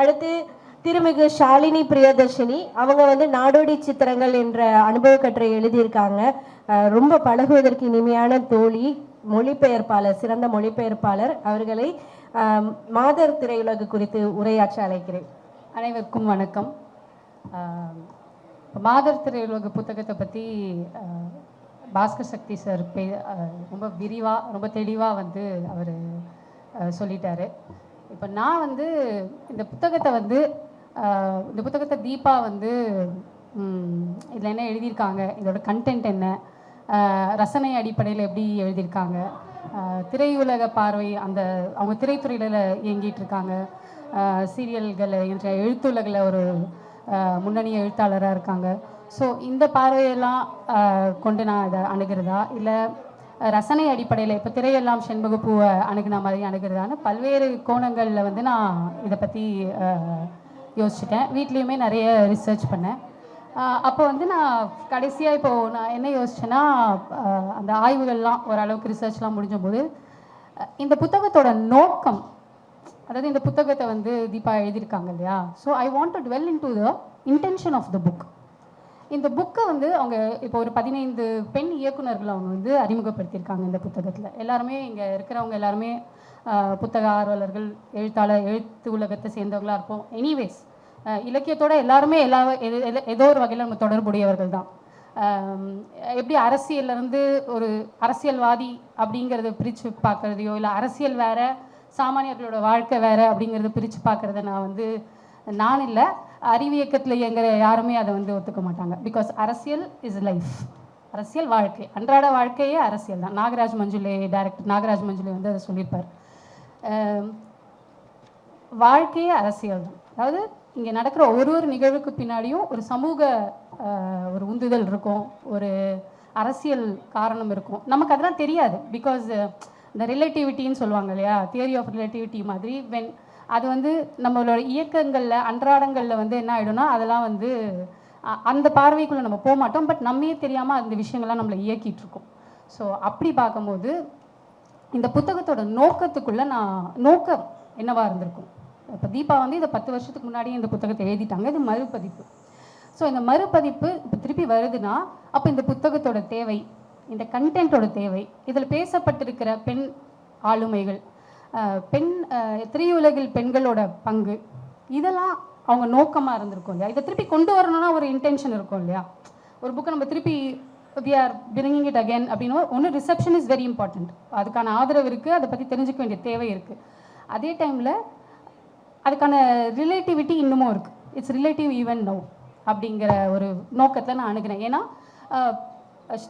அடுத்து திருமிகு ஷாலினி பிரியதர்ஷினி. அவங்க வந்து நாடோடி சித்திரங்கள் என்ற அனுபவ கட்டுரை எழுதியிருக்காங்க. ரொம்ப பழகுவதற்கு இனிமையான தோழி மொழிபெயர்ப்பாளர் சிறந்த மொழிபெயர்ப்பாளர். அவர்களை மாதர் திரையுலகு குறித்து உரையாற்ற அழைக்கிறேன். அனைவருக்கும் வணக்கம். மாதர் திரையுலக புத்தகத்தை பற்றி பாஸ்கர் சக்தி சார் பே ரொம்ப விரிவாக ரொம்ப தெளிவாக வந்து அவர் சொல்லிட்டாரு. இப்போ நான் வந்து இந்த புத்தகத்தை வந்து இந்த புத்தகத்தை தீபா வந்து இதில் என்ன எழுதியிருக்காங்க? இதோட கண்டென்ட் என்ன? ரசனை அடிப்படையில் எப்படி எழுதியிருக்காங்க? திரையுலக பார்வை அந்த அவங்க திரைத்துறையில் இயங்கிட்டு இருக்காங்க சீரியல்களை என்ற எழுத்துலகில் ஒரு முன்னணி எழுத்தாளராக இருக்காங்க. ஸோ இந்த பார்வையெல்லாம் கொண்டு நான் இதை அணுகிறதா? இல்லை ரசனை அடிப்படையில் இப்போ திரையெல்லாம் செண்பகப்பூவை அணுகுன மாதிரி அணுகிறதான பல்வேறு கோணங்களில் வந்து நான் இதை பற்றி யோசிச்சிட்டேன். வீட்லேயுமே நிறைய ரிசர்ச் பண்ணேன். அப்போ வந்து நான் கடைசியாக இப்போது நான் என்ன யோசிச்சேன்னா அந்த ஆய்வுகள்லாம் ஓரளவுக்கு ரிசர்ச்லாம் முடிஞ்சபோது இந்த புத்தகத்தோட நோக்கம் அதாவது இந்த புத்தகத்தை வந்து தீபா எழுதியிருக்காங்க இல்லையா? So I want to dwell into the intention of the book இந்த புக்கை வந்து அவங்க இப்போ ஒரு பதினைந்து பெண் இயக்குநர்கள் அவங்க வந்து அறிமுகப்படுத்தியிருக்காங்க இந்த புத்தகத்தில். எல்லாருமே இங்கே இருக்கிறவங்க எல்லாருமே புத்தக ஆர்வலர்கள் எழுத்தாளர் எழுத்து உலகத்தை சேர்ந்தவங்களாக இருப்போம். எனிவேஸ் இலக்கியத்தோட எல்லாருமே எல்லா எது- ஏதோ ஒரு வகையில் நம்ம தொடர்புடையவர்கள் தான். எப்படி அரசியல்ல இருந்து ஒரு அரசியல்வாதி அப்படிங்கிறத பிரித்து பார்க்குறதையோ இல்லை அரசியல் வேறு சாமானியர்களோட வாழ்க்கை வேறு அப்படிங்கிறத பிரித்து பார்க்குறத நான் வந்து நான் இல்லை. அறிவியக்கத்தில் இயங்குற யாருமே அதை வந்து ஒத்துக்க மாட்டாங்க. பிகாஸ் அரசியல் இஸ் லைஃப் அரசியல் வாழ்க்கை. அன்றாட வாழ்க்கையே அரசியல் தான். நாகராஜ் மஞ்சுளே டைரக்டர் நாகராஜ் மஞ்சுளே வந்து அதை சொல்லியிருப்பார். வாழ்க்கையே அரசியல் தான். அதாவது இங்கே நடக்கிற ஒரு ஒரு நிகழ்வுக்கு பின்னாடியும் ஒரு சமூக ஒரு உந்துதல் இருக்கும். ஒரு அரசியல் காரணம் இருக்கும். நமக்கு அதெல்லாம் தெரியாது. பிகாஸ் இந்த ரிலேட்டிவிட்டின்னு சொல்லுவாங்க இல்லையா? தியரி ஆஃப் ரிலேட்டிவிட்டி மாதிரி வென் அது வந்து நம்மளோட இயக்கங்களில் அன்றாடங்களில் வந்து என்ன ஆகிடும்னா அதெல்லாம் வந்து அந்த பார்வைக்குள்ளே நம்ம போக மாட்டோம். பட் நம்மையே தெரியாமல் அந்த விஷயங்கள்லாம் நம்மளை இயக்கிட்டுருக்கோம் ஸோ அப்படி பார்க்கும்போது இந்த புத்தகத்தோட நோக்கத்துக்குள்ளே நான் நோக்கம் என்னவாக இருந்திருக்கும்? இப்போ தீபா வந்து இதை பத்து வருஷத்துக்கு முன்னாடி இந்த புத்தகத்தை எழுதிட்டாங்க. இது மறுபதிப்பு. ஸோ இந்த மறுபதிப்பு இப்போ திருப்பி வருதுன்னா அப்போ இந்த புத்தகத்தோட தேவை இந்த கண்டென்ட்டோட தேவை இதில் பேசப்பட்டிருக்கிற பெண் ஆளுமைகள் பெண் திரையுலகில் பெண்களோட பங்கு. இதெல்லாம் அவங்க நோக்கமாக இருந்திருக்கும் இல்லையா? இதை திருப்பி கொண்டு வரணும்னா ஒரு இன்டென்ஷன் இருக்கும் இல்லையா? ஒரு புக்கை நம்ம திருப்பி we are bringing it again அப்படின்னா ஒன்று ரிசப்ஷன் இஸ் வெரி இம்பார்ட்டண்ட் அதுக்கான ஆதரவு இருக்குது அதை பற்றி தெரிஞ்சுக்க வேண்டிய தேவை இருக்குது அதே டைமில் அதுக்கான ரிலேட்டிவிட்டி இன்னமும் இருக்குது இட்ஸ் ரிலேட்டிவ் ஈவன் நோ அப்படிங்கிற ஒரு நோக்கத்தில் நான் அணுகிறேன். ஏன்னா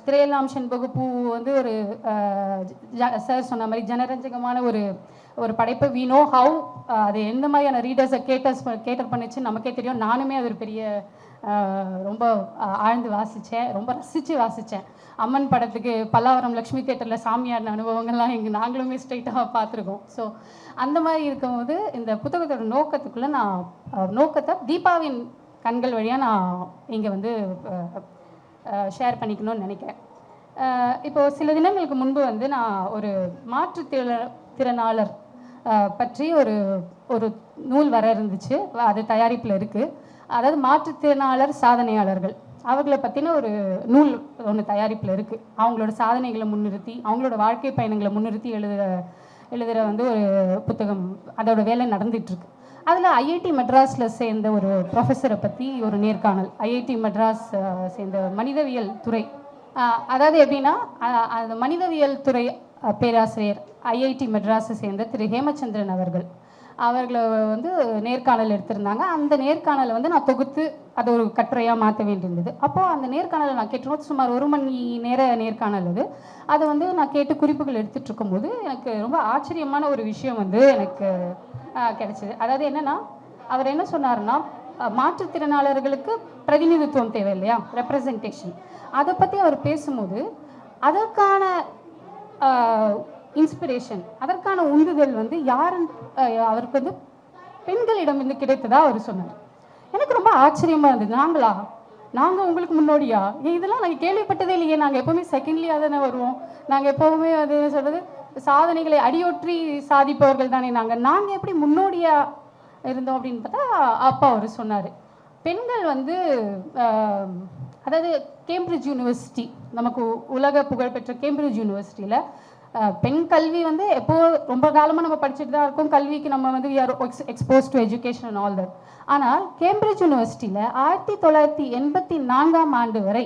திரையெல்லாம் செண்பகு பூ வந்து ஒரு சார் சொன்ன மாதிரி ஜனரஞ்சகமான ஒரு ஒரு படைப்பு. வி நோ ஹவு அது எந்த மாதிரியான ரீடர்ஸை கேட்டர்ஸ் கேட்டர் பண்ணிச்சு நமக்கே தெரியும். நானுமே அது ஒரு பெரிய ரொம்ப ஆழ்ந்து வாசித்தேன் ரொம்ப ரசித்து வாசித்தேன் அம்மன் படத்துக்கு பல்லாவரம் லக்ஷ்மி தேட்டரில் சாமியாடின அனுபவங்கள்லாம் எங்கள் நாங்களுமே ஸ்ட்ரைட்டாக பார்த்துருக்கோம். ஸோ அந்த மாதிரி இருக்கும்போது இந்த புத்தகத்தோட நோக்கத்துக்குள்ளே நான் நோக்கத்தை தீபாவின் கண்கள் வழியாக நான் இங்கே வந்து ஷேர் பண்ணிக்கணும்னு நினைக்கிறேன். இப்போது இப்போ சில தினங்களுக்கு முன்பு வந்து நான் ஒரு மாற்றுத்திற திறனாளர் பற்றி ஒரு ஒரு நூல் வர இருந்துச்சு. அது தயாரிப்பில் இருக்குது அதாவது மாற்றுத்திறனாளர் சாதனையாளர்கள். அவர்களை பற்றின ஒரு நூல் ஒன்று தயாரிப்பில் இருக்குது அவங்களோட சாதனைகளை முன்னிறுத்தி அவங்களோட வாழ்க்கை பயணங்களை முன்னிறுத்தி எழுதுகிற எழுதுகிற வந்து ஒரு புத்தகம் அதோட வேலை நடந்துகிட்ருக்கு அதில் ஐஐடி மெட்ராஸில் சேர்ந்த ஒரு ப்ரொஃபஸரை பற்றி ஒரு நேர்காணல். ஐஐடி மெட்ராஸ் சேர்ந்த மனிதவியல் துறை. அதாவது எப்படின்னா அந்த மனிதவியல் துறை பேராசிரியர் ஐஐடி மெட்ராஸை சேர்ந்த திரு ஹேமச்சந்திரன் அவர்கள். அவர்களை வந்து நேர்காணல் எடுத்திருந்தாங்க. அந்த நேர்காணலை வந்து நான் தொகுத்து அதை ஒரு கட்டுரையாக மாற்ற வேண்டியிருந்தது. அப்போது அந்த நேர்காணலை நான் கேட்டிருந்தோம். சுமார் ஒரு மணி நேர நேர்காணல் அது. அதை வந்து நான் கேட்டு குறிப்புகள் எடுத்துகிட்டு இருக்கும்போது எனக்கு ரொம்ப ஆச்சரியமான ஒரு விஷயம் வந்து எனக்கு கிடைச்சிது. அதாவது என்னன்னா அவர் என்ன சொன்னார்னா மாற்றுத்திறனாளர்களுக்கு பிரதிநிதித்துவம் தேவை இல்லையா? ரெப்ரசன்டேஷன் அதை பற்றி அவர் பேசும்போது அதற்கான இன்ஸ்பிரேஷன் அதற்கான உந்துதல் வந்து யாருன்னு அவருக்கு வந்து பெண்களிடம் இருந்து கிடைத்ததா அவர் சொன்னார். எனக்கு ரொம்ப ஆச்சரியமாக இருந்தது. நாங்களா? நாங்கள் உங்களுக்கு முன்னோடியா? இதெல்லாம் நாங்கள் கேள்விப்பட்டதே இல்லையே. நாங்கள் எப்போவுமே செகண்ட்லியாக தானே வருவோம். நாங்கள் எப்போவுமே அது சொல்கிறது சாதனைகளை அடியொற்றி சாதிப்பவர்கள் தானே நாங்கள் நாங்கள் எப்படி முன்னோடியா இருந்தோம் அப்படின்னு பார்த்தா அப்பா அவர் சொன்னார். பெண்கள் வந்து அதாவது கேம்பிரிட்ஜ் யூனிவர்சிட்டி நமக்கு உலக புகழ்பெற்ற கேம்பிரிட்ஜ் யூனிவர்சிட்டியில் பெண் கல்வி வந்து எப்போ ரொம்ப காலமாக நம்ம படிச்சுட்டு தான் இருக்கோம். கல்விக்கு நம்ம வந்து we are expose to education and all that ஆனால் கேம்பிரிட்ஜ் யூனிவர்சிட்டியில் ஆயிரத்தி தொள்ளாயிரத்தி எண்பத்தி நான்காம் ஆண்டு வரை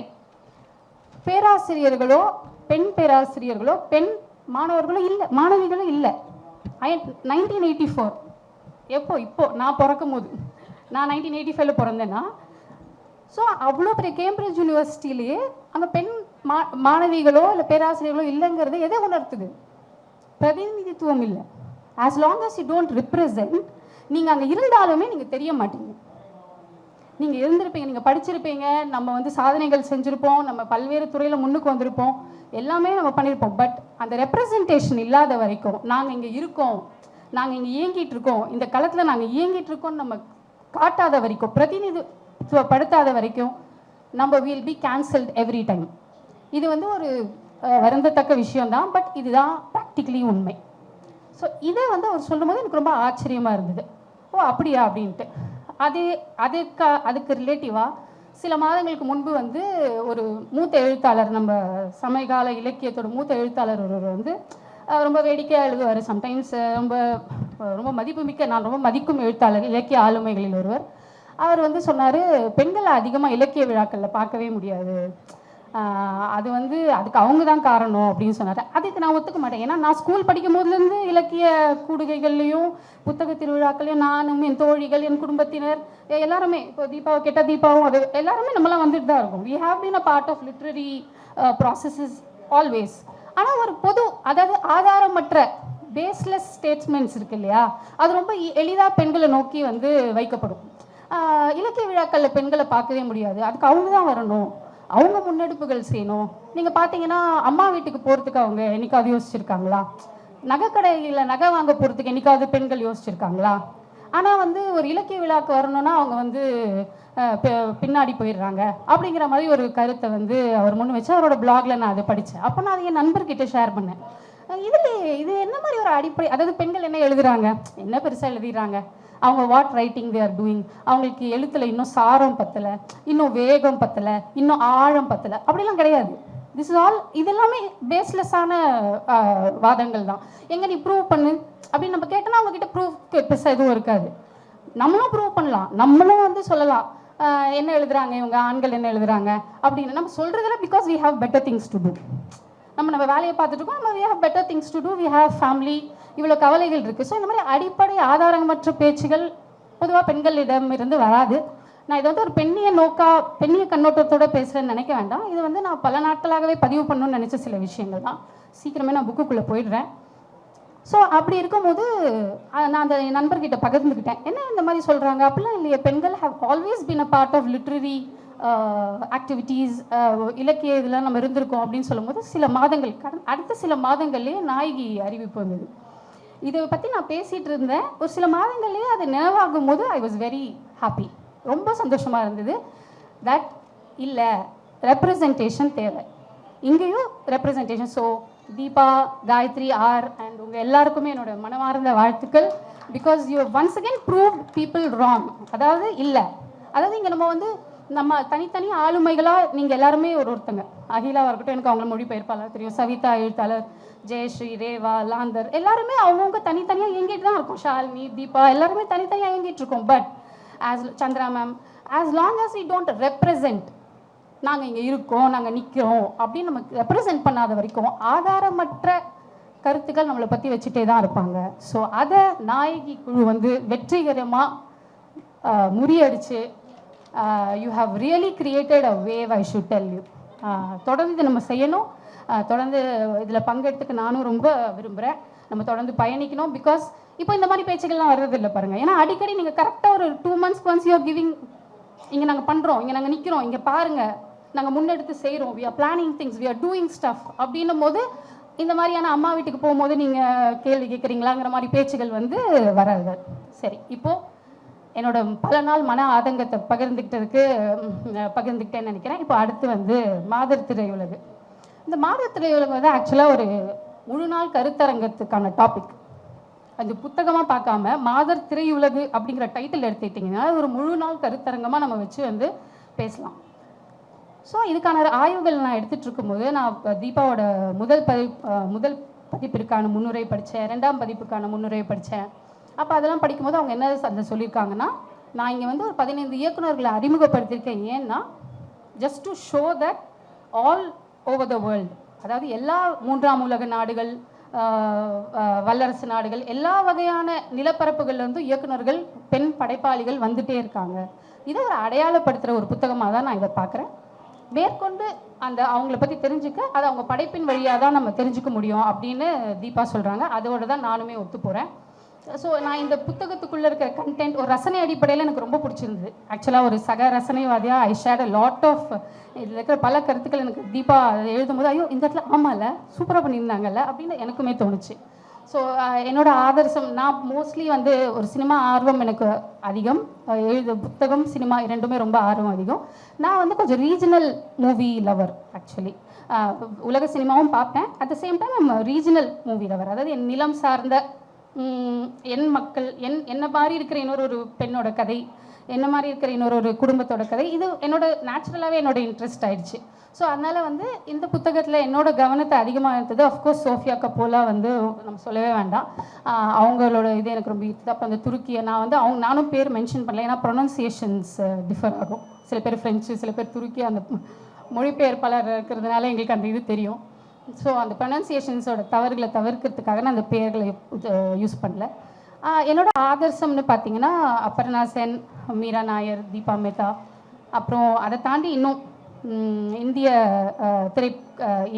பேராசிரியர்களோ பெண் பேராசிரியர்களோ பெண் மாணவர்களும் இல்லை மாணவிகளும் இல்லை. நைன்டீன் எயிட்டி ஃபோர் எப்போ? இப்போ. நான் பிறக்கும் போது நான் நைன்டீன் எயிட்டி ஃபைவ்ல பிறந்தேன்னா ஸோ அவ்வளோ பெரிய கேம்பிரிட்ஜ் யூனிவர்சிட்டிலேயே அங்கே பெண் மா மாணவிகளோ இல்லை பேராசிரியர்களோ இல்லைங்கிறது எதை உணர்த்துது? பிரதிநிதித்துவம் இல்லை. As long as you don't represent நீங்கள் அங்கே இருந்தாலுமே நீங்கள் தெரிய மாட்டீங்க. நீங்கள் இருந்திருப்பீங்க நீங்கள் படிச்சிருப்பீங்க நம்ம வந்து சாதனைகள் செஞ்சுருப்போம் நம்ம பல்வேறு துறையில் முன்னுக்கு வந்திருப்போம் எல்லாமே நம்ம பண்ணியிருப்போம் பட் அந்த ரெப்ரசன்டேஷன் இல்லாத வரைக்கும் நாங்கள் இங்கே இருக்கோம் நாங்கள் இங்கே இயங்கிட்டு இருக்கோம் இந்த களத்தில் நாங்கள் இயங்கிட்டு இருக்கோம்னு நம்ம காட்டாத வரைக்கும் பிரதிநிதித்துவப்படுத்தாத வரைக்கும் நம்ம will be cancelled every time இது வந்து ஒரு வருந்தத்தக்க விஷயம்தான் பட் இதுதான் ப்ராக்டிக்கலி உண்மை. ஸோ இதை வந்து அவர் சொல்லும்போது எனக்கு ரொம்ப ஆச்சரியமாக இருந்தது. ஓ அப்படியா அப்படின்ட்டு. அது அதுக்கு அதுக்கு ரிலேட்டிவாக சில மாதங்களுக்கு முன்பு வந்து ஒரு மூத்த எழுத்தாளர் நம்ம சமயகால இலக்கியத்தோட மூத்த எழுத்தாளர் ஒருவர் வந்து ரொம்ப வேடிக்கையாக எழுதுவார் சம்டைம்ஸ் ரொம்ப ரொம்ப மதிப்புமிக்க நான் ரொம்ப மதிக்கும் எழுத்தாளர் இலக்கிய ஆளுமைகளில் ஒருவர். அவர் வந்து சொன்னார் பெண்களை அதிகமாக இலக்கிய விழாக்களில் பார்க்கவே முடியாது. அது வந்து அதுக்கு அவங்க தான் காரணம் அப்படின்னு சொன்னார். அதுக்கு நான் ஒத்துக்க மாட்டேன். ஏன்னா நான் ஸ்கூல் படிக்கும் போதுலேருந்து இலக்கிய கூடுகைகள்லையும் புத்தக திருவிழாக்கள்லையும் நானும் என் தோழிகள் என் குடும்பத்தினர் எல்லாருமே இப்போ தீபாவை கெட்ட தீபாவும் அது எல்லாருமே நம்மளாம் வந்துட்டு தான் இருக்கும். We have been a part of literary processes always ஆனால் ஒரு பொது அதாவது ஆதாரமற்ற பேஸ்லெஸ் ஸ்டேட்ஸ்மெண்ட்ஸ் இருக்கு இல்லையா? அது ரொம்ப எளிதாக பெண்களை நோக்கி வந்து வைக்கப்படும். இலக்கிய விழாக்களில் பெண்களை பார்க்கவே முடியாது. அதுக்கு அவங்க தான் வரணும். அவங்க முன்னெடுப்புகள் செய்யணும். நீங்கள் பார்த்தீங்கன்னா அம்மா வீட்டுக்கு போகிறதுக்கு அவங்க என்னைக்காவது யோசிச்சிருக்காங்களா? நகைக்கடையில் நகை வாங்க போகிறதுக்கு என்னைக்காவது பெண்கள் யோசிச்சிருக்காங்களா? ஆனால் வந்து ஒரு இலக்கிய விழாக்கு வரணும்னா அவங்க வந்து பின்னாடி போயிடுறாங்க. அப்படிங்கிற மாதிரி ஒரு கருத்தை வந்து அவர் முன் வச்சு அவரோட பிளாகில் நான் அதை படித்தேன் அப்போ நான் அதை என் நண்பர்கிட்ட ஷேர் பண்ணேன். இதில் இது என்ன மாதிரி ஒரு அடிப்படை அதாவது பெண்கள் என்ன எழுதுறாங்க? என்ன பெருசாக எழுதிடுறாங்க? அவங்க what writing they are doing அவங்களுக்கு எழுத்துல இன்னும் சாரம் பத்தலை இன்னும் வேகம் பத்தலை இன்னும் ஆழம் பத்தலை. அப்படிலாம் கிடையாது. திஸ் இஸ் ஆல் இதெல்லாமே பேஸ்லெஸ்ஸான வாதங்கள் தான். எங்க நீ ப்ரூவ் பண்ணு? அப்படின்னு நம்ம கேட்டோம்னா அவங்ககிட்ட ப்ரூஃப் பெருசாக எதுவும் இருக்காது. நம்மளும் ப்ரூவ் பண்ணலாம். நம்மளும் வந்து சொல்லலாம். என்ன எழுதுறாங்க இவங்க? ஆண்கள் என்ன எழுதுறாங்க? அப்படின்னு. நம்ம சொல்றதுல because we have better things to do நம்ம நம்ம வேலையை பார்த்துட்டு இருக்கோம். நம்ம we have better things to do we have family இவ்வளோ கவலைகள் இருக்குது ஸோ இந்த மாதிரி அடிப்படை ஆதாரமற்ற பேச்சுகள் பொதுவாக பெண்களிடம் இருந்து வராது. நான் இதை வந்து ஒரு பெண்ணிய நோக்கா பெண்ணிய கண்ணோட்டத்தோட பேசுகிறேன்னு நினைக்க வேண்டாம். இது வந்து நான் பல நாட்களாகவே பதிவு பண்ணணும்னு நினச்ச சில விஷயங்கள் தான். சீக்கிரமே நான் புக்குக்குள்ளே போயிடுறேன். ஸோ அப்படி இருக்கும்போது நான் அந்த என் நண்பர்கிட்ட பகிர்ந்துக்கிட்டேன். என்ன இந்த மாதிரி சொல்கிறாங்க அப்படிலாம் இல்லையே. பெண்கள் have always been a part of literary activities இலக்கிய இதெல்லாம் நம்ம இருந்திருக்கோம் அப்படின்னு சொல்லும்போது சில மாதங்கள் கடந்த அடுத்த சில மாதங்கள்லேயே நாயகி அறிவிப்பு வந்தது. இதை பற்றி நான் பேசிகிட்டு இருந்தேன். ஒரு சில மாதங்கள்லேயே அது நினைவாகும் போது ஐ வாஸ் வெரி ஹாப்பி ரொம்ப சந்தோஷமாக இருந்தது. தட் இல்லை ரெப்ரசன்டேஷன் தேவை. இங்கேயும் representation so Deepa Gayathri R and உங்கள் எல்லாருக்குமே என்னோட மனமார்ந்த வாழ்த்துக்கள். Because you once again prove people wrong அதாவது இல்லை. அதாவது இங்கே நம்ம வந்து நம்ம தனித்தனி ஆளுமைகளாக நீங்கள் எல்லாருமே ஒரு ஒருத்தங்க. அகிலாவாக இருக்கட்டும் எனக்கு அவங்கள மொழிபெயர்ப்பாளர் தெரியும். சவிதா எழுத்தாளர் ஜெயஸ்ரீ ரேவா லாந்தர். எல்லாருமே அவங்கவுங்க தனித்தனியாக இயங்கிட்டு தான் இருக்கும். ஷாலினி தீபா எல்லாருமே தனித்தனியாக இயங்கிட்டு இருக்கோம். But as Chandra ma'am as long as we don't represent நாங்கள் இங்கே இருக்கோம் நாங்கள் நிற்கிறோம் அப்படின்னு நமக்கு ரெப்ரசன்ட் பண்ணாத வரைக்கும் ஆதாரமற்ற கருத்துக்கள் நம்மளை பற்றி வச்சுட்டே தான் இருப்பாங்க. ஸோ அதை நாயகி குழு வந்து வெற்றிகரமாக முறியடிச்சு you have really created a wave I should tell you தொடர்ந்து இதை நம்ம செய்யணும். Uh, தொடர்ந்து இதில் பங்கெடுத்துக்க நானும் ரொம்ப விரும்புகிறேன் நம்ம தொடர்ந்து பயணிக்கணும் பிகாஸ் இப்போ இந்த மாதிரி பேச்சுகள்லாம் வர்றது இல்லை பாருங்கள் ஏன்னா அடிக்கடி நீங்கள் கரெக்டாக ஒரு டூ மந்த்ஸ்க்கு ஒன்ஸ் யூஆர் கிவிங் இங்கே நாங்கள் பண்ணுறோம் இங்கே நாங்கள் நிற்கிறோம் இங்கே பாருங்கள் நாங்கள் முன்னெடுத்து செய்கிறோம் we are planning things we are doing stuff அப்படின்னும் போது இந்த மாதிரியான அம்மா வீட்டுக்கு போகும்போது நீங்கள் கேள்வி கேட்குறீங்களாங்கிற மாதிரி பேச்சுகள் வந்து வராது. சரி இப்போது என்னோட பல நாள் மன ஆதங்கத்தை பகிர்ந்துக்கிட்டதுக்கு பகிர்ந்துக்கிட்டேன்னு நினைக்கிறேன். இப்போ அடுத்து வந்து மாதர் திரையுலகு. இந்த மாதர் திரையுலகு வந்து ஆக்சுவலாக ஒரு முழு நாள் கருத்தரங்கத்துக்கான டாபிக் அந்த புத்தகமாக பார்க்காம மாதர் திரையுலகு அப்படிங்கிற டைட்டில் எடுத்துக்கிட்டிங்கன்னா ஒரு முழு நாள் கருத்தரங்கமாக நம்ம வச்சு வந்து பேசலாம். ஸோ இதுக்கான ஆய்வுகள் நான் எடுத்துகிட்டு இருக்கும்போது நான் தீபாவோட முதல் பதி முதல் பதிப்பிற்கான முன்னுரை படித்தேன். ரெண்டாம் பதிப்புக்கான முன்னுரை படித்தேன். அப்போ அதெல்லாம் படிக்கும்போது அவங்க என்ன அந்த சொல்லியிருக்காங்கன்னா நான் இங்கே வந்து ஒரு பதினைந்து இயக்குனர்களை அறிமுகப்படுத்தியிருக்கேன். ஏன்னா just to show that all over the world அதாவது எல்லா மூன்றாம் உலக நாடுகள் வல்லரசு நாடுகள் எல்லா வகையான நிலப்பரப்புகள்லேருந்து இயக்குநர்கள் இயக்குனர்கள் பெண் படைப்பாளிகள் வந்துட்டே இருக்காங்க. இதை ஒரு அடையாளப்படுத்துகிற ஒரு புத்தகமாக தான் நான் இதை பார்க்குறேன். மேற்கொண்டு அந்த அவங்கள பற்றி தெரிஞ்சுக்க அதை அவங்க படைப்பின் வழியாக தான் நம்ம தெரிஞ்சுக்க முடியும் அப்படின்னு தீபா சொல்கிறாங்க அதோட தான் நானுமே ஒத்து போகிறேன் ஸோ நான் இந்த புத்தகத்துக்குள்ளே இருக்கிற கண்டென்ட் ஒரு ரசனை அடிப்படையில் எனக்கு ரொம்ப பிடிச்சிருந்தது. ஆக்சுவலாக ஒரு சக ரசனைவாதியாக I shared a lot of இதில் இருக்கிற பல கருத்துக்கள் எனக்கு தீபா அதை எழுதும்போது ஐயோ இந்த இடத்துல ஆமாம்ல சூப்பராக பண்ணியிருந்தாங்கல்ல அப்படின்னு எனக்குமே தோணுச்சு. ஸோ என்னோட ஆதர்சம் நான் மோஸ்ட்லி வந்து ஒரு சினிமா ஆர்வம் எனக்கு அதிகம். எழுத புத்தகம் சினிமா இரண்டுமே ரொம்ப ஆர்வம் அதிகம். நான் வந்து கொஞ்சம் ரீஜனல் மூவி லவர் ஆக்சுவலி உலக சினிமாவும் பார்ப்பேன். At the same time regional movie lover அதாவது என் நிலம் சார்ந்த என் மக்கள் என் என்ன மாதிரி இருக்கிற இன்னொரு ஒரு பெண்ணோட கதை என்ன மாதிரி இருக்கிற இன்னொரு ஒரு குடும்பத்தோட கதை இது என்னோட நேச்சுரலாகவே என்னோட இன்ட்ரெஸ்ட் ஆயிடுச்சு. ஸோ அதனால் வந்து இந்த புத்தகத்தில் என்னோட கவனத்தை அதிகமாக இருந்தது அஃப்கோர்ஸ் சோஃபியா கப்போலா வந்து நம்ம சொல்லவே வேண்டாம். அவங்களோட இது எனக்கு ரொம்ப ஈர்த்தது அப்போ அந்த துருக்கியை நான் வந்து அவங்க நானும் பேர் மென்ஷன் பண்ணல ஏன்னா ப்ரொனன்சியேஷன்ஸ் டிஃபர் ஆகும். சில பேர் ஃப்ரெஞ்சு சில பேர் துருக்கி அந்த மொழிபெயர்ப்பாளர் இருக்கிறதுனால எங்களுக்கு அந்த இது தெரியும். ஸோ அந்த ப்ரொனன்சியேஷன்ஸோட தவறுகளை தவிர்க்கிறதுக்காக நான் அந்த பெயர்களை யூஸ் பண்ணல. என்னோட ஆதர்சம்னு பார்த்தீங்கன்னா அபர்ணா சென் மீரா நாயர் தீபா மேத்தா. அப்புறம் அதை தாண்டி இன்னும் இந்திய திரை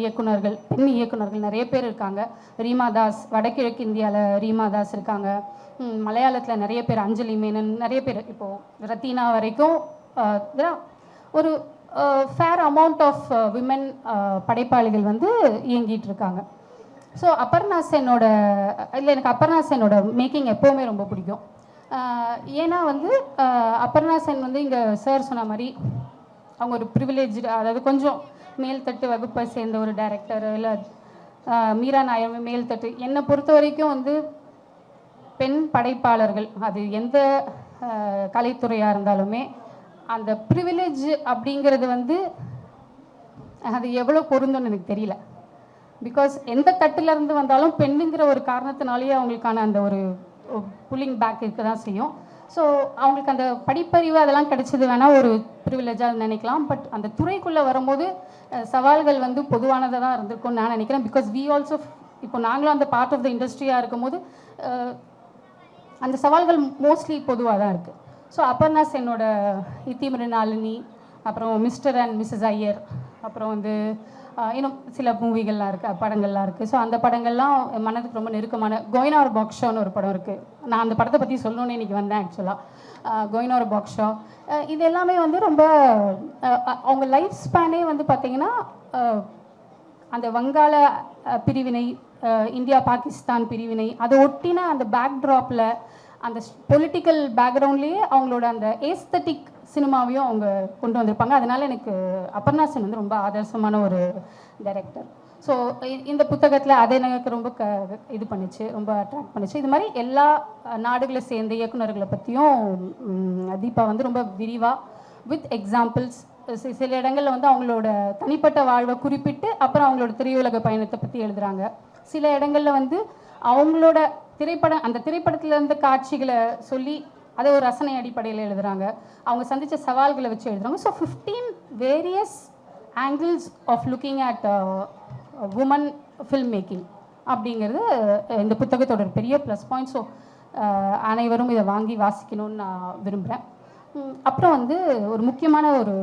இயக்குநர்கள் இயக்குனர்கள் பெண் இயக்குனர்கள் நிறைய பேர் இருக்காங்க. ரீமா தாஸ் வடகிழக்கு இந்தியாவில் ரீமா தாஸ் இருக்காங்க. மலையாளத்தில் நிறைய பேர் அஞ்சலி மேனன் நிறைய பேர். இப்போது ரத்தீனா வரைக்கும் ஒரு ஃபேர் அமௌண்ட் ஆஃப் விமன் படைப்பாளிகள் வந்து இயங்கிட்டு இருக்காங்க. ஸோ அபர்ணா சென்னோட இல்லை எனக்கு அபர்ணா சென்னோட மேக்கிங் எப்போவுமே ரொம்ப பிடிக்கும். ஏன்னா வந்து ஆஹ் அபர்ணா சென் வந்து இங்கே சார் சொன்ன மாதிரி அவங்க ஒரு ப்ரிவிலேஜ் அதாவது கொஞ்சம் மேல்தட்டு வகுப்பை சேர்ந்த ஒரு டைரக்டர் இல்லை மீரா நாயர் மேல்தட்டு என்னை பொறுத்த வரைக்கும் வந்து பெண் படைப்பாளர்கள் அது எந்த கலைத்துறையாக இருந்தாலுமே அந்த ப்ரிவிலேஜ் அப்படிங்கிறது வந்து அது எவ்வளோ பொருந்தும்னு எனக்கு தெரியல. பிகாஸ் எந்த தட்டுல இருந்து வந்தாலும் பெண்ணுங்கிற ஒரு காரணத்தினாலேயே அவங்களுக்கான அந்த ஒரு புல்லிங் பேக் இருக்க தான் செய்யும். ஸோ அவங்களுக்கு அந்த படிப்பறிவு அதெல்லாம் கிடைச்சது வேணால் ஒரு ப்ரிவிலேஜாக நினைக்கலாம். பட் அந்த துறைக்குள்ளே வரும்போது சவால்கள் வந்து பொதுவானதாக தான் இருந்திருக்கும்னு நான் நினைக்கிறேன். பிகாஸ் வி ஆல்சோ இப்போ நாங்களும் அந்த பார்ட் ஆஃப் த இண்டஸ்ட்ரியாக இருக்கும்போது அந்த சவால்கள் மோஸ்ட்லி பொதுவாக தான் இருக்குது ஸோ அப்பர்ணா சென்னோட இத்திமிருநாளினி அப்புறம் மிஸ்டர் அண்ட் மிஸ்ஸஸ் ஐயர் அப்புறம் வந்து இன்னும் சில மூவிகள்லாம் இருக்குது படங்கள்லாம் இருக்குது ஸோ அந்த படங்கள்லாம் என் மனதுக்கு ரொம்ப நெருக்கமான கோயினார் பாக்ஷோன்னு ஒரு படம் இருக்குது நான் அந்த படத்தை பற்றி சொல்லணும்னு இன்றைக்கி வந்தேன் ஆக்சுவலாக கோயினார் பாக்ஷோ இது எல்லாமே வந்து ரொம்ப அவங்க லைஃப் ஸ்பேனே வந்து பார்த்திங்கன்னா அந்த வங்காள பிரிவினை இந்தியா பாகிஸ்தான் பிரிவினை அதை ஒட்டின அந்த பேக்ட்ராப்பில் அந்த பொலிட்டிக்கல் பேக்ரவுண்ட்லேயே அவங்களோட அந்த ஏஸ்தட்டிக் சினிமாவையும் அவங்க கொண்டு வந்திருப்பாங்க. அதனால எனக்கு அபர்ணா சென் வந்து ரொம்ப ஆதர்சமான ஒரு டைரக்டர் ஸோ இந்த புத்தகத்தில் அதை எனக்கு ரொம்ப க இது பண்ணுச்சு ரொம்ப அட்ராக்ட் பண்ணுச்சு. இது மாதிரி எல்லா நாடுகளை சேர்ந்த இயக்குனர்களை பற்றியும் தீபா வந்து ரொம்ப விரிவாக வித் எக்ஸாம்பிள்ஸ் சில இடங்களில் வந்து அவங்களோட தனிப்பட்ட வாழ்வை குறிப்பிட்டு அப்புறம் அவங்களோட திரையுலக பயணத்தை பற்றி எழுதுகிறாங்க சில இடங்களில் வந்து அவங்களோட திரைப்படம் அந்த திரைப்படத்தில் இருந்த காட்சிகளை சொல்லி அதை ஒரு ரசனை அடிப்படையில் எழுதுகிறாங்க அவங்க சந்தித்த சவால்களை வச்சு எழுதுகிறாங்க so fifteen various angles of looking at woman film making அப்படிங்கிறது இந்த புத்தகத்தோட ஒரு பெரிய ப்ளஸ் பாயிண்ட் ஸோ அனைவரும் இதை வாங்கி வாசிக்கணும்னு நான் விரும்புகிறேன் அப்புறம் வந்து ஒரு முக்கியமான ஒரு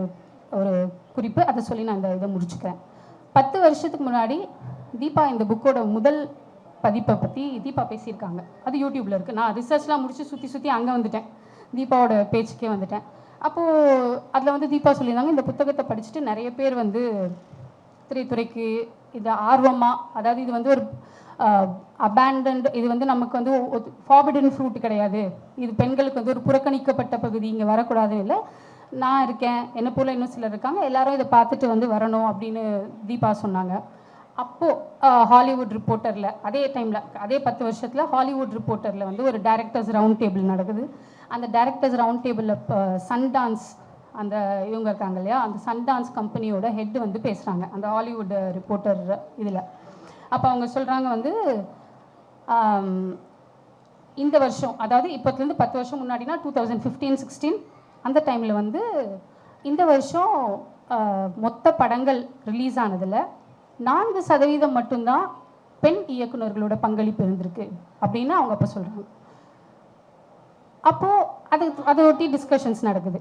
ஒரு குறிப்பு. அதை சொல்லி நான் இந்த இதை முடிச்சுக்கிறேன். பத்து வருஷத்துக்கு முன்னாடி தீபா இந்த புக்கோட முதல் பதிப்பை பற்றி தீபா பேசியிருக்காங்க. அது யூடியூப்பில் இருக்குது நான் ரிசர்ச்லாம் முடித்து சுற்றி சுற்றி அங்கே வந்துட்டேன். தீபாவோட பேச்சுக்கே வந்துட்டேன். அப்போது அதில் வந்து தீபா சொல்லியிருந்தாங்க இந்த புத்தகத்தை படிச்சுட்டு நிறைய பேர் வந்து திரைத்துறைக்கு இது ஆர்வமாக அதாவது இது வந்து ஒரு அபேண்டன்ட் இது வந்து நமக்கு வந்து ஃபார்பிடன் ஃப்ரூட் கிடையாது. இது பெண்களுக்கு வந்து ஒரு புறக்கணிக்கப்பட்ட பகுதி இங்கே வரக்கூடாதுன்னு இல்லை. நான் இருக்கேன். என்னை போல் இன்னும் சிலர் இருக்காங்க. எல்லாரும் இதை பார்த்துட்டு வந்து வரணும் அப்படின்னு தீபா சொன்னாங்க. அப்போது ஹாலிவுட் ரிப்போர்ட்டரில் அதே டைமில் அதே பத்து வருஷத்தில் ஹாலிவுட் ரிப்போர்ட்டரில் வந்து ஒரு டைரக்டர்ஸ் ரவுண்ட் டேபிள் நடக்குது. அந்த டைரக்டர்ஸ் ரவுண்ட் டேபிளில் இப்போ சன் டான்ஸ் அந்த இவங்க இருக்காங்க இல்லையா அந்த சன் டான்ஸ் கம்பெனியோட ஹெட் வந்து பேசுகிறாங்க அந்த ஹாலிவுட் ரிப்போர்ட்டர் இதில். அப்போ அவங்க சொல்கிறாங்க வந்து இந்த வருஷம் அதாவது இப்போத்துலேருந்து பத்து வருஷம் முன்னாடினா டூ தௌசண்ட் ஃபிஃப்டீன் சிக்ஸ்டீன் அந்த டைமில் வந்து இந்த வருஷம் மொத்த படங்கள் ரிலீஸ் ஆனதில் நான்கு சதவீதம் மட்டும்தான் பெண் இயக்குனர்களோட பங்களிப்பு இருந்திருக்கு அப்படின்னு அவங்க அப்போ சொல்கிறாங்க அப்போது அது அதை ஒட்டி டிஸ்கஷன்ஸ் நடக்குது.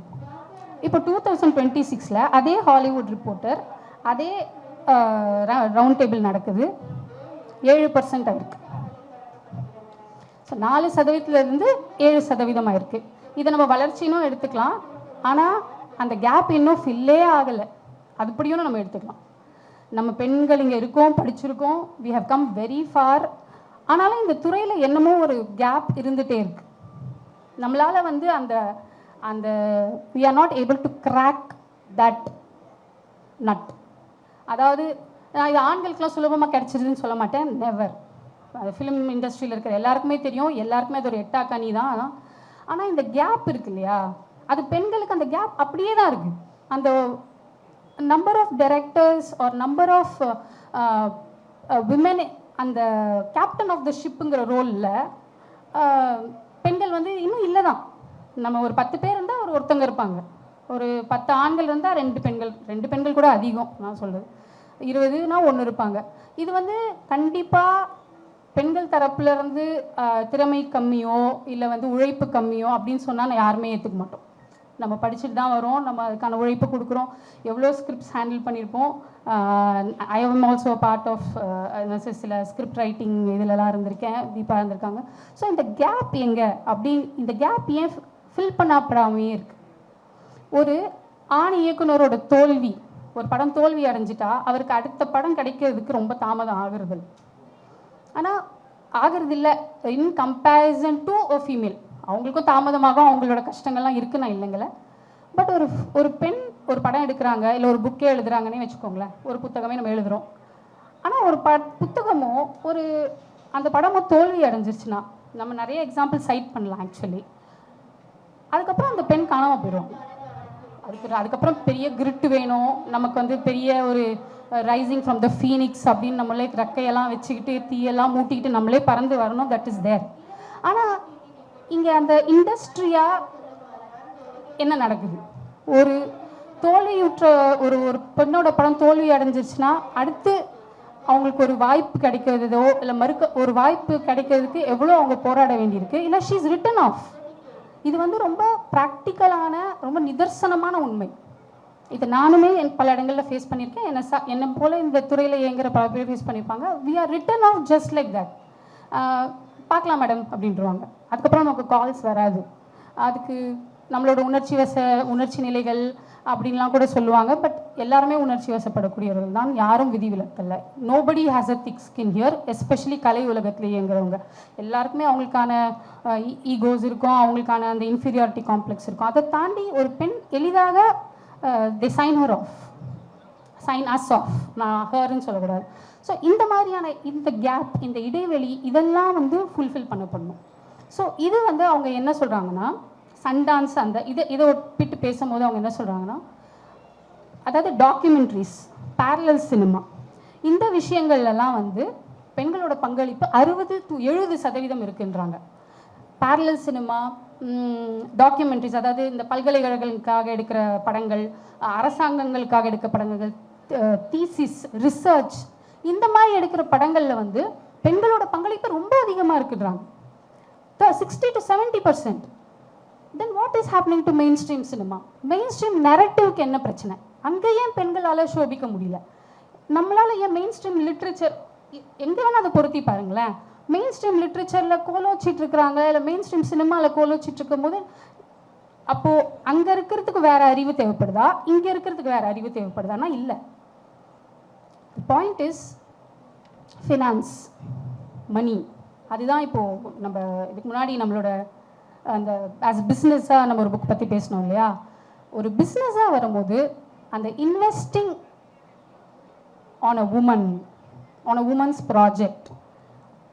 இப்போ டூ தௌசண்ட் டுவெண்ட்டி சிக்ஸில் அதே ஹாலிவுட் ரிப்போர்ட்டர் அதே ரவுண்ட் டேபிள் நடக்குது. ஏழு பர்சன்ட் ஆயிருக்கு. ஸோ நாலு சதவீதத்துலேருந்து ஏழு சதவீதம் ஆயிருக்கு இதை நம்ம வளர்ச்சினும் எடுத்துக்கலாம். ஆனால் அந்த கேப் இன்னும் ஃபில்லே ஆகலை. அதுபடியும் நம்ம எடுத்துக்கலாம். நம்ம பெண்கள் இங்கே இருக்கோம் படிச்சிருக்கோம் we have come very far ஆனாலும் இந்த துறையில் என்னமோ ஒரு கேப் இருந்துகிட்டே இருக்கு. நம்மளால் வந்து அந்த அந்த we are not able to crack that nut அதாவது நான் இது ஆண்களுக்கெலாம் சுலபமாக கிடச்சிருதுன்னு சொல்ல மாட்டேன். நெவர் ஃபிலிம் இண்டஸ்ட்ரியில் இருக்கிற எல்லாருக்குமே தெரியும். எல்லாருக்குமே அது ஒரு எட்டாக்கனி தான். ஆனால் இந்த கேப் இருக்கு இல்லையா? அது பெண்களுக்கு அந்த கேப் அப்படியே தான் இருக்குது அந்த number of directors or number of women அந்த கேப்டன் ஆஃப் த ஷிப்புங்கிற ரோலில் பெண்கள் வந்து இன்னும் இல்லை தான். நம்ம ஒரு பத்து பேர் இருந்தால் ஒரு ஒருத்தங்க இருப்பாங்க. ஒரு பத்து ஆண்கள் இருந்தால் ரெண்டு பெண்கள். ரெண்டு பெண்கள் கூட அதிகம் நான் சொல்கிறது இருபதுனா ஒன்று இருப்பாங்க. இது வந்து கண்டிப்பாக பெண்கள் தரப்புலேருந்து uh, திறமை கம்மியோ இல்லை வந்து உழைப்பு கம்மியோ அப்படின்னு சொன்னால் நான் யாருமே ஏற்றுக்க மாட்டோம். நம்ம படிச்சுட்டு தான் வரோம். நம்ம அதுக்கான உழைப்பு கொடுக்குறோம். எவ்வளோ ஸ்கிரிப்ட்ஸ் ஹேண்டில் பண்ணியிருப்போம். I am also part of சில ஸ்கிரிப்ட் ரைட்டிங் இதிலலாம் இருந்திருக்கேன். தீபா இருந்திருக்காங்க. ஸோ இந்த கேப் எங்கே? அப்படி இந்த கேப் ஏன் ஃபில் பண்ணப்படாமே இருக்கு. ஒரு ஆண் இயக்குனரோட தோல்வி ஒரு படம் தோல்வி அடைஞ்சிட்டா அவருக்கு அடுத்த படம் கிடைக்கிறதுக்கு ரொம்ப தாமதம் ஆகுறது ஆனால் ஆகிறது இல்லை. In comparison to a female அவங்களுக்கும் தாமதமாக அவங்களோட கஷ்டங்கள்லாம் இருக்கு நான் இல்லைங்கள. பட் ஒரு ஒரு பெண் ஒரு படம் எடுக்கிறாங்க இல்லை ஒரு புக்கே எழுதுறாங்கன்னே வச்சுக்கோங்களேன். ஒரு புத்தகமே நம்ம எழுதுகிறோம் ஆனால் ஒரு ப புத்தகமோ ஒரு அந்த படமோ தோல்வி அடைஞ்சிருச்சுன்னா நம்ம நிறைய எக்ஸாம்பிள் சைட் பண்ணலாம் ஆக்சுவலி அதுக்கப்புறம் அந்த பெண் காணாமல் போயிடும் அதுக்கு அதுக்கப்புறம் பெரிய கிரிட்டு வேணும். நமக்கு வந்து பெரிய ஒரு ரைசிங் ஃப்ரம் த ஃபீனிக்ஸ் அப்படின்னு நம்மளே ரெக்கையெல்லாம் வச்சுக்கிட்டு தீயெல்லாம் மூட்டிக்கிட்டு நம்மளே பறந்து வரணும். தட் இஸ் தேர் ஆனால் இங்கே அந்த இண்டஸ்ட்ரியாக என்ன நடக்குது? ஒரு தோல்வியுற்ற ஒரு ஒரு பெண்ணோட படம் தோல்வி அடைஞ்சிருச்சுன்னா அடுத்து அவங்களுக்கு ஒரு வாய்ப்பு கிடைக்கிறதோ இல்லை மறுக்க ஒரு வாய்ப்பு கிடைக்கிறதுக்கு எவ்வளோ அவங்க போராட வேண்டியிருக்கு? இல்லை ஷீஸ் ரிட்டன் ஆஃப் இது வந்து ரொம்ப ப்ராக்டிக்கலான ரொம்ப நிதர்சனமான உண்மை. இது நானுமே என் பல இடங்களில் ஃபேஸ் பண்ணியிருக்கேன். என்னை சா என்னை போல் இந்த துறையில் இயங்குற பல பேர் ஃபேஸ் பண்ணியிருப்பாங்க. We are written off just like that பார்க்கலாம் மேடம் அப்படின்றவாங்க. அதுக்கப்புறம் நமக்கு கால்ஸ் வராது. அதுக்கு நம்மளோட உணர்ச்சி வச உணர்ச்சி நிலைகள் அப்படின்லாம் கூட சொல்லுவாங்க. பட் எல்லாருமே உணர்ச்சி வசப்படக்கூடியவர்கள் தான். யாரும் விதிவிலக்கல்ல nobody has a thick skin here especially கலை உலகத்தில் இயங்குறவங்க. எல்லாருக்குமே அவங்களுக்கான ஈகோஸ் e, இருக்கும். அவங்களுக்கான அந்த இன்ஃபீரியாரிட்டி காம்ப்ளெக்ஸ் இருக்கும். அதை தாண்டி ஒரு பெண் எளிதாக the sign her off sign us off நான் ஹர்ன்னு சொல்லக்கூடாது. ஸோ இந்த மாதிரியான இந்த கேப் இந்த இடைவெளி இதெல்லாம் வந்து ஃபுல்ஃபில் பண்ணப்படணும் ஸோ இது வந்து அவங்க என்ன சொல்கிறாங்கன்னா சன்டான்ஸ் அந்த இதை இதை ஒப்பிட்டு பேசும்போது அவங்க என்ன சொல்கிறாங்கன்னா அதாவது டாக்குமெண்ட்ரிஸ் பேரலல் சினிமா இந்த விஷயங்கள்லாம் வந்து பெண்களோட பங்களிப்பு அறுபது டு எழுபது சதவீதம் இருக்குன்றாங்க. பேரலல் சினிமா டாக்குமெண்ட்ரிஸ் அதாவது இந்த பல்கலைக்கழகங்களுக்காக எடுக்கிற படங்கள் அரசாங்கங்களுக்காக எடுக்க படங்கள் தீசிஸ் ரிசர்ச் இந்த மாதிரி எடுக்கிற படங்களில் வந்து பெண்களோட பங்களிப்பு ரொம்ப அதிகமாக இருக்குன்றாங்க. Sixty to seventy percent then what is happening to mainstream cinema mainstream நெரட்டிவ்க்கு என்ன பிரச்சனை? அங்கே ஏன் பெண்களால் சோபிக்க முடியல? நம்மளால ஏன் மெயின் ஸ்ட்ரீம் லிட்ரேச்சர் எங்கே வேணால் அதை பொருத்தி பாருங்களேன். மெயின் ஸ்ட்ரீம் லிட்ரேச்சரில் கோலோச்சிட்டு இருக்கிறாங்க இல்லை மெயின் ஸ்ட்ரீம் சினிமாவில் கோலோச்சிட்டு இருக்கும்போது அப்போது அங்கே இருக்கிறதுக்கு வேற அறிவு தேவைப்படுதா? இங்கே இருக்கிறதுக்கு வேற அறிவு தேவைப்படுதானா இல்லை. பாயிண்ட் இஸ் ஃபினான்ஸ் மணி அதுதான் இப்போது நம்ம இதுக்கு முன்னாடி நம்மளோட அந்த ஆஸ் பிஸ்னஸாக நம்ம ஒரு புக் பற்றி பேசணும் இல்லையா? ஒரு பிஸ்னஸாக வரும்போது அந்த investing on a woman on a woman's project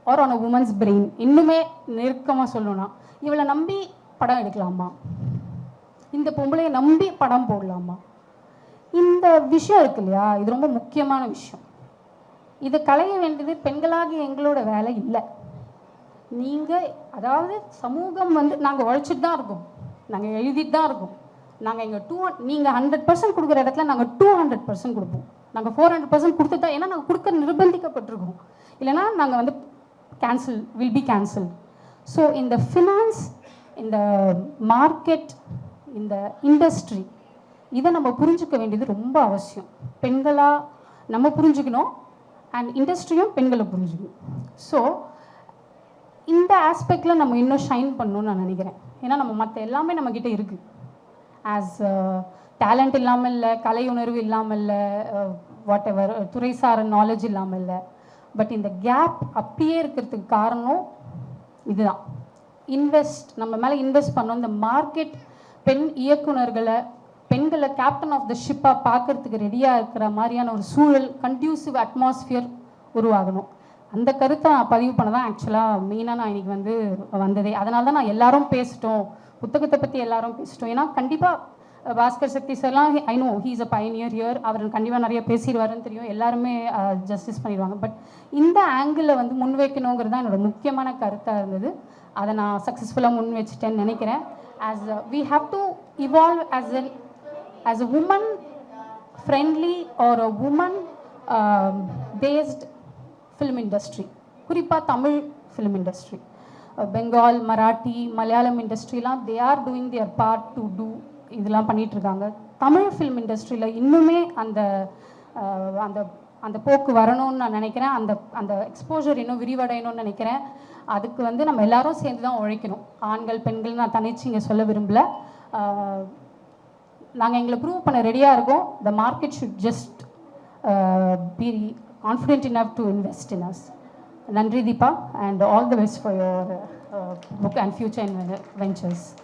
or on a woman's brain இன்னுமே நெருக்கமாக சொல்லணும்னா இவளை நம்பி படம் எடுக்கலாமா? இந்த பொம்பளையை நம்பி படம் போடலாமா? இந்த விஷயம் இருக்கு இல்லையா? இது ரொம்ப முக்கியமான விஷயம். இதை களைய வேண்டியது பெண்களாக எங்களோட வேலை இல்லை. நீங்கள் அதாவது சமூகம் வந்து நாங்கள் உழைச்சிட்டு தான் இருக்கோம். நாங்கள் எழுதிட்டு தான் இருக்கோம். நாங்கள் இங்கே டூ நீங்கள் ஹண்ட்ரட் பர்சன்ட் கொடுக்குற இடத்துல நாங்கள் டூ ஹண்ட்ரட் பர்சன்ட் கொடுப்போம். நாங்கள் ஃபோர் ஹண்ட்ரட் பர்சன்ட் கொடுத்துட்டா ஏன்னா நாங்கள் கொடுக்க நிர்பந்திக்கப்பட்டிருக்கோம். இல்லைன்னா நாங்கள் வந்து cancel will be cancel so இந்த ஃபினான்ஸ் இந்த மார்க்கெட் இந்த இண்டஸ்ட்ரி இதை நம்ம புரிஞ்சுக்க வேண்டியது ரொம்ப அவசியம். பெண்களாக நம்ம புரிஞ்சுக்கணும் அண்ட் இண்டஸ்ட்ரியும் பெண்களை புரிஞ்சுக்கணும். ஸோ இந்த ஆஸ்பெக்டில் நம்ம இன்னும் ஷைன் பண்ணணும்னு நான் நினைக்கிறேன். ஏன்னா நம்ம மற்ற எல்லாமே நம்மக்கிட்ட இருக்குது ஆஸ் டேலண்ட் uh, இல்லாமல் இல்லை கலை உணர்வு இல்லாமல் இல்லை uh, வாட் எவர் uh, துறைசார நாலேஜ் இல்லாமல் இல்லை பட் இந்த கேப் அப்படியே இருக்கிறதுக்கு காரணம் இதுதான். இன்வெஸ்ட் நம்ம மேலே இன்வெஸ்ட் பண்ணோம் இந்த மார்க்கெட் பெண் இயக்குனர்களை பெண்களை கேப்டன் ஆஃப் த ஷிப்பாக பார்க்கறதுக்கு ரெடியாக இருக்கிற மாதிரியான ஒரு சூழல் கண்டியூசிவ் அட்மாஸ்ஃபியர் உருவாகணும். அந்த கருத்தை நான் பதிவு பண்ண தான் ஆக்சுவலாக மெயினாக நான் இன்னைக்கு வந்து வந்ததே. அதனால தான் நான் எல்லாரும் பேசிட்டோம். புத்தகத்தை பற்றி எல்லாரும் பேசிட்டோம். ஏன்னா கண்டிப்பாக பாஸ்கர் சக்தி சார்லாம் I know he's a pioneer here அவர் கண்டிப்பாக நிறைய பேசிடுவாருன்னு தெரியும். எல்லாருமே ஜஸ்டிஸ் பண்ணிடுவாங்க. பட் இந்த ஆங்கிளில் வந்து முன்வைக்கணுங்கிறது தான் என்னோட முக்கியமான கருத்தாக இருந்தது. அதை நான் சக்ஸஸ்ஃபுல்லாக முன் வச்சுட்டேன்னு நினைக்கிறேன் as we have to evolve as an as a woman friendly or a woman based film industry குறிப்பாக Tamil film industry Bengal Marathi Malayalam இண்டஸ்ட்ரிலாம் they are doing their part to do இதெல்லாம் பண்ணிகிட்ருக்காங்க தமிழ் ஃபிலிம் இண்டஸ்ட்ரியில் இன்னுமே அந்த uh, அந்த அந்த போக்கு வரணும்னு நான் நினைக்கிறேன். அந்த அந்த எக்ஸ்போஜர் இன்னும் விரிவடையணும்னு நினைக்கிறேன். அதுக்கு வந்து நம்ம எல்லாரும் சேர்ந்து தான் உழைக்கணும். ஆண்கள் பெண்கள் நான் தனிச்சு இங்கே சொல்ல விரும்பல. Uh, நாங்கள் எங்களை ப்ரூவ் பண்ண ரெடியாக இருக்கோம். The market should just be confident enough to invest in us. Nandri Deepa, and all the best for your uh, book and future ventures.